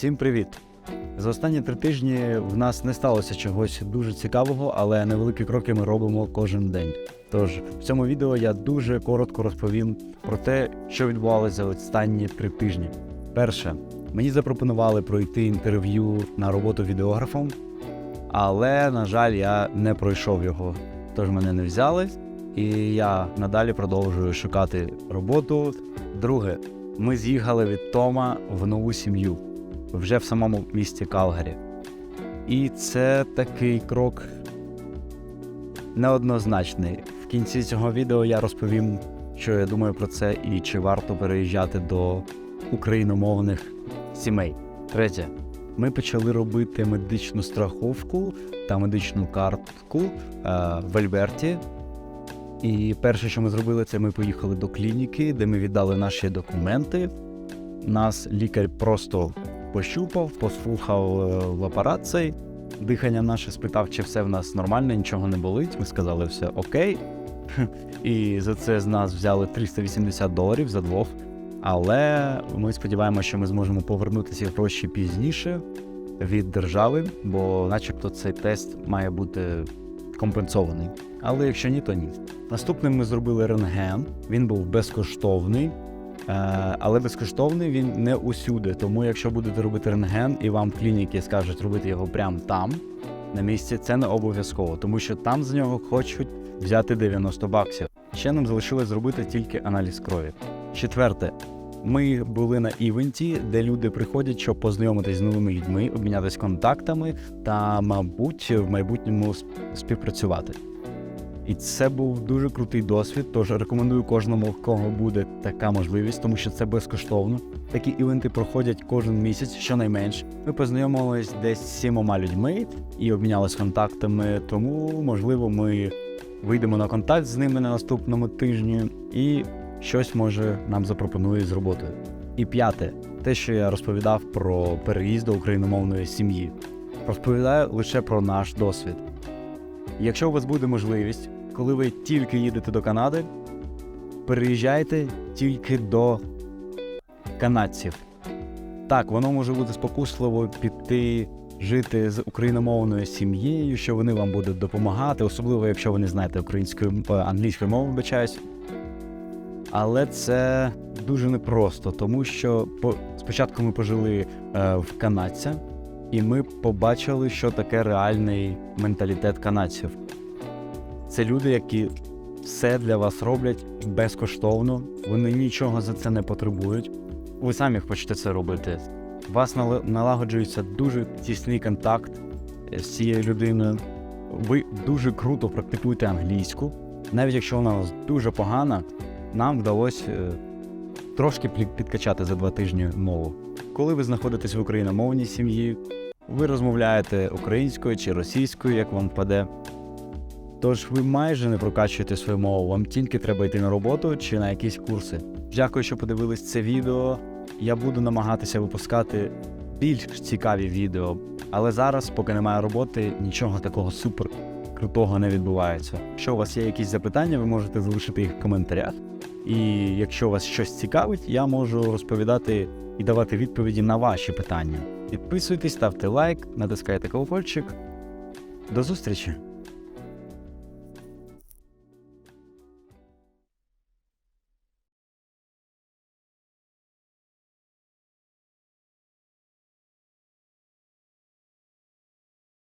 Всім привіт! За останні три тижні в нас не сталося чогось дуже цікавого, але невеликі кроки ми робимо кожен день. Тож в цьому відео я дуже коротко розповім про те, що відбувалося за останні три тижні. Перше, мені запропонували пройти інтерв'ю на роботу відеографом, але, на жаль, я не пройшов його, тож мене не взяли, і я надалі продовжую шукати роботу. Друге, ми з'їхали від Тома в нову сім'ю вже в самому місті Калгарі. І це такий крок неоднозначний. В кінці цього відео я розповім, що я думаю про це і чи варто переїжджати до україномовних сімей. Третє, ми почали робити медичну страховку та медичну картку е, в Альберті. І перше, що ми зробили, це ми поїхали до клініки, де ми віддали наші документи. Нас лікар просто пощупав, послухав е, в апарат цей, дихання наше спитав, чи все в нас нормально, нічого не болить. Ми сказали, все окей. І за це з нас взяли 380 доларів за двох. Але ми сподіваємося, що ми зможемо повернути ці гроші пізніше від держави, бо, начебто, цей тест має бути компенсований. Але якщо ні, то ні. Наступним ми зробили рентген. Він був безкоштовний. Е, але безкоштовний він не усюди. Тому якщо будете робити рентген і вам клініки скажуть робити його прямо там, на місці, це не обов'язково, тому що там з нього хочуть взяти 90 баксів. Ще нам залишилось зробити тільки аналіз крові. Четверте, ми були на івенті, де люди приходять, щоб познайомитись з новими людьми, обмінятися контактами та, мабуть, в майбутньому співпрацювати. І це був дуже крутий досвід. Тож рекомендую кожному, кого буде така можливість, тому що це безкоштовно. Такі івенти проходять кожен місяць, щонайменш. Ми познайомились десь з сімома людьми і обмінялись контактами. Тому, можливо, ми вийдемо на контакт з ними на наступному тижні і щось може нам запропонує з роботою. І п'яте, те, що я розповідав про переїзд до україномовної сім'ї, розповідаю лише про наш досвід. Якщо у вас буде можливість, коли ви тільки їдете до Канади, переїжджайте тільки до канадців. Так, воно може бути спокусливо піти жити з україномовною сім'єю, що вони вам будуть допомагати, особливо якщо ви не знаєте української е, англійської мови, вибачаюсь. Але це дуже непросто, тому що по, спочатку ми пожили е, в канадця, і ми побачили, що таке реальний менталітет канадців. Це люди, які все для вас роблять безкоштовно, вони нічого за це не потребують. Ви самі хочете це робити. У вас налагоджується дуже тісний контакт з цією людиною. Ви дуже круто практикуєте англійську. Навіть якщо вона у вас дуже погана, нам вдалося е, трошки підкачати за два тижні мову. Коли ви знаходитесь в україномовній сім'ї, ви розмовляєте українською чи російською, як вам впаде. Тож ви майже не прокачуєте свою мову, вам тільки треба йти на роботу чи на якісь курси. Дякую, що подивились це відео. Я буду намагатися випускати більш цікаві відео, але зараз, поки немає роботи, нічого такого супер крутого не відбувається. Якщо у вас є якісь запитання, ви можете залишити їх в коментарях. І якщо вас щось цікавить, я можу розповідати і давати відповіді на ваші питання. Підписуйтесь, ставте лайк, натискайте колокольчик. До зустрічі!